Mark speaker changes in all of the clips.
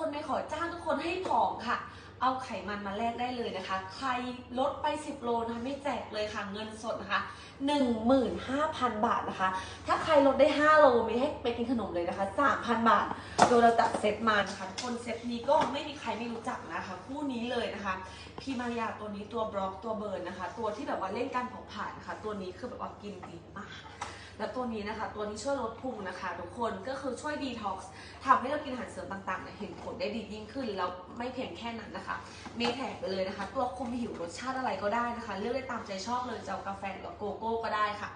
Speaker 1: คนไม่ขอจ้างทุกคนให้ผอมค่ะ เอาไขมันมาแลกได้เลยนะคะ ใครลดไป 10 โลนะคะไม่แจกเลยค่ะเงินสดนะคะ 15,000 บาทนะคะ ถ้าใครลดได้ 5 โลมีให้ไปกินขนมเลยนะคะ 3,000 บาท โดยเราจัดเซตมานะคะคนเซตนี้ก็ไม่มีใครไม่รู้จักนะคะคู่นี้เลยนะคะพีมายาตัวนี้ตัวบล็อกตัวเบิร์นนะคะ ตัวที่แบบว่าเล่นการเผาผลาญนะคะ ตัวนี้คือแบบว่ากินดีมาก แล้วตัวนี้นะคะ ตัวนี้ช่วยลดพุงนะคะ ทุกคนก็คือช่วยดีท็อกซ์ทำให้เรากินอาหารเสริมต่างๆเนี่ยเห็นผลได้ดียิ่งขึ้น แล้วไม่เพียงแค่นั้นนะคะ มีแถมไปเลยนะคะ ตัวคุมหิวรสชาติอะไรก็ได้นะคะ เลือกได้ตามใจชอบเลยจะเอากาแฟหรือโกโก้ก็ได้ค่ะ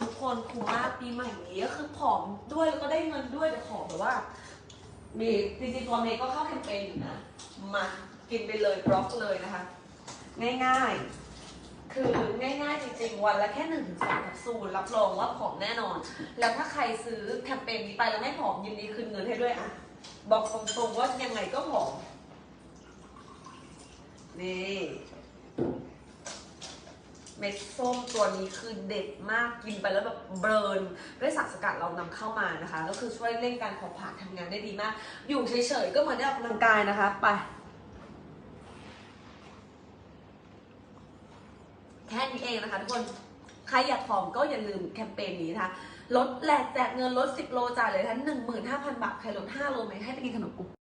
Speaker 1: ทุกคนคุ้มมากปีใหม่นี้ก็คือผอมด้วยแล้วก็ได้เงินด้วยแต่ขอแบบว่ามีจริงๆตัวเมย์ก็เข้าแคมเปญอยู่นะมากินไปเลยบล็อกเลยนะคะ ง่ายๆ คือง่ายๆจริงๆ วันละแค่หนึ่งถึงสองแค ซูลรับรองว่าผอมแน่นอน แล้วถ้าใครซื้อแคมเปญนี้ไปแล้วไม่ผอมยินดีคืนเงินให้ด้วยอะ บอกตรงๆว่ายังไงก็ผอม นี่เม็ดส้มตัวนี้คือเด็ดมากกินไปแล้วแบบเบิร์นด้วยสารสกัดเรานำเข้ามานะคะ ก็คือช่วยเร่งการเผาผลาญทำงานได้ดีมาก อยู่เฉยๆก็เหมือนได้ออกกำลังกายนะคะ ไป แค่นี้เองนะคะทุกคน ใครอยากผอมก็อย่าลืมแคมเปญนี้นะคะลดแหลกแจกเงินลด 10 โลจ่ายเลยทั้ง15,000 บาท ใครลด 5 โลไหมให้ไปกินขนมกุ๊ก